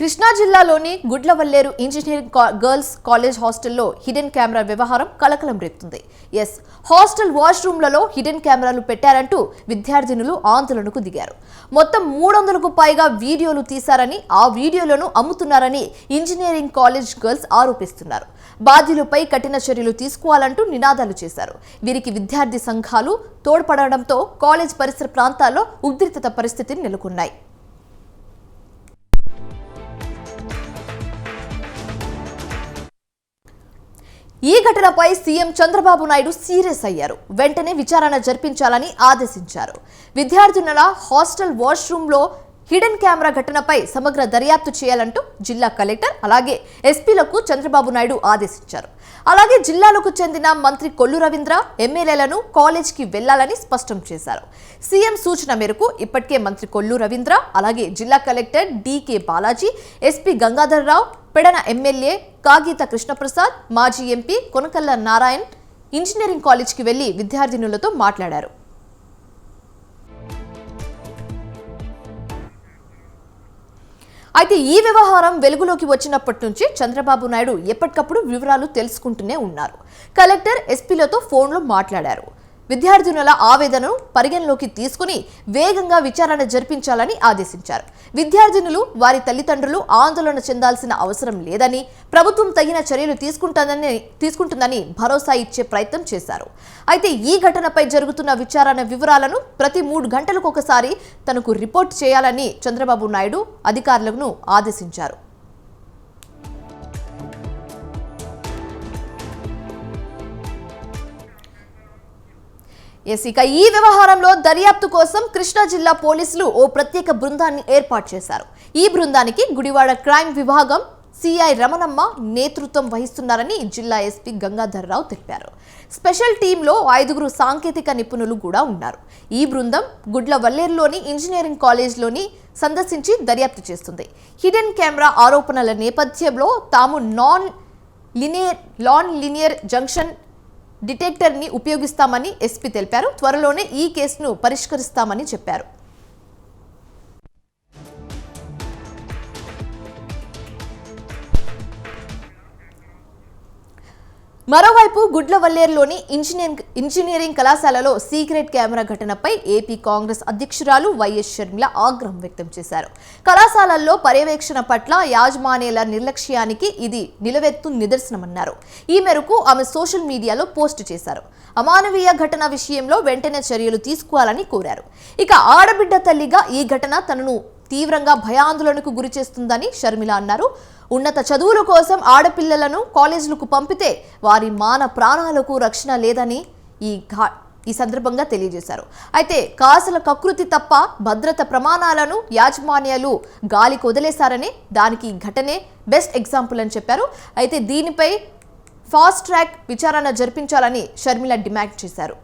కృష్ణా జిల్లాలోని Gudlavalleru engineering girls college హాస్టల్లో hidden camera వ్యవహారం కలకలం రేపుతుంది. ఎస్ హాస్టల్ వాష్రూమ్లలో హిడెన్ కెమెరాలు పెట్టారంటూ విద్యార్థినులు ఆందోళనకు దిగారు. మొత్తం మూడు వందలకు పైగా వీడియోలు తీశారని ఆ వీడియోలను అమ్ముతున్నారని ఇంజనీరింగ్ కాలేజ్ గర్ల్స్ ఆరోపిస్తున్నారు. బాధ్యులపై కఠిన చర్యలు తీసుకోవాలంటూ నినాదాలు చేశారు. వీరికి విద్యార్థి సంఘాలు తోడ్పడడంతో కాలేజ్ పరిసర ప్రాంతాల్లో ఉద్రిక్తత పరిస్థితి నెలకొన్నాయి. ఈ ఘటనపై సీఎం చంద్రబాబు నాయుడు సీరియస్ అయ్యారు. వెంటనే విచారణ జరిపించాలని ఆదేశించారు. విద్యార్థినుల హాస్టల్ వాష్రూమ్లో హిడెన్ కెమెరా ఘటనపై సమగ్ర దర్యాప్తు చేయాలంటూ జిల్లా కలెక్టర్ అలాగే ఎస్పీలకు చంద్రబాబు నాయుడు ఆదేశించారు. అలాగే జిల్లాలకు చెందిన మంత్రి కొల్లు రవీంద్ర ఎమ్మెల్యేలను కాలేజ్కి వెళ్ళాలని స్పష్టం చేశారు. సీఎం సూచన మేరకు ఇప్పటికే మంత్రి కొల్లు రవీంద్ర అలాగే జిల్లా collector DK Balaji SP Gangadhar Rao Pedana MLA Kagita Krishnaprasad మాజీ ఎంపీ కొనకల్ల నారాయణ్ ఇంజనీరింగ్ కాలేజ్కి వెళ్ళి విద్యార్థినులతో మాట్లాడారు. అయితే ఈ వ్యవహారం వెలుగులోకి వచ్చినప్పటి నుంచి చంద్రబాబు నాయుడు ఎప్పటికప్పుడు వివరాలు తెలుసుకుంటూనే ఉన్నారు. కలెక్టర్ ఎస్పీలతో ఫోన్లో మాట్లాడారు. విద్యార్థినుల ఆవేదనను పరిగణలోకి తీసుకుని వేగంగా విచారణ జరిపించాలని ఆదేశించారు. విద్యార్థినులు వారి తల్లిదండ్రులు ఆందోళన చెందాల్సిన అవసరం లేదని ప్రభుత్వం తగిన చర్యలు తీసుకుంటుందని తీసుకుంటుందని భరోసా ఇచ్చే ప్రయత్నం చేశారు. అయితే ఈ ఘటనపై జరుగుతున్న విచారణ వివరాలను ప్రతి మూడు గంటలకు ఒకసారి తనకు రిపోర్ట్ చేయాలని చంద్రబాబు నాయుడు అధికారులను ఆదేశించారు. ఎస్ ఇక ఈ వ్యవహారంలో దర్యాప్తు కోసం కృష్ణా జిల్లా పోలీసులు ఓ ప్రత్యేక బృందాన్ని ఏర్పాటు చేశారు. ఈ బృందానికి గుడివాడ క్రైమ్ విభాగం సిఐ రమణమ్మ నేతృత్వం వహిస్తున్నారని జిల్లా ఎస్పీ గంగాధర్ రావు తెలిపారు. స్పెషల్ టీంలో ఐదుగురు సాంకేతిక నిపుణులు కూడా ఉన్నారు. ఈ బృందం గుడ్ల వల్లేరులోని ఇంజనీరింగ్ కాలేజ్లోని సందర్శించి దర్యాప్తు చేస్తుంది. హిడెన్ కెమెరా ఆరోపణల నేపథ్యంలో తాము non linear non linear junction డిటెక్టర్ని ఉపయోగిస్తామని ఎస్పీ తెలిపారు. త్వరలోనే ఈ కేసును పరిష్కరిస్తామని చెప్పారు. మరోవైపు గుడ్లవల్లేరులోని ఇంజనీరింగ్ ఇంజనీరింగ్ కళాశాలలో సీక్రెట్ కెమెరా ఘటనపై ఏపీ కాంగ్రెస్ అధ్యక్షురాలు వైఎస్ షర్మిల ఆగ్రహం వ్యక్తం చేశారు. కళాశాలల్లో పర్యవేక్షణ పట్ల యాజమాన్యాల నిర్లక్ష్యానికి ఇది నిలవెత్తు నిదర్శనమన్నారు. ఈ మేరకు ఆమె సోషల్ మీడియాలో పోస్ట్ చేశారు. అమానవీయ ఘటన విషయంలో వెంటనే చర్యలు తీసుకోవాలని కోరారు. ఇక ఆడబిడ్డ తల్లిగా ఈ ఘటన తనను తీవ్రంగా భయాందోళనకు గురి చేస్తుందని షర్మిల అన్నారు. ఉన్నత చదువుల కోసం ఆడపిల్లలను కాలేజీలకు పంపితే వారి మాన ప్రాణాలకు రక్షణ లేదని ఈ ఘా ఈ సందర్భంగా తెలియజేశారు. అయితే కాసుల కకృతి తప్ప భద్రత ప్రమాణాలను యాజమాన్యాలు గాలికి వదిలేశారని దానికి ఘటనే బెస్ట్ ఎగ్జాంపుల్ అని చెప్పారు. అయితే దీనిపై ఫాస్ట్ ట్రాక్ విచారణ జరిపించాలని షర్మిల డిమాండ్ చేశారు.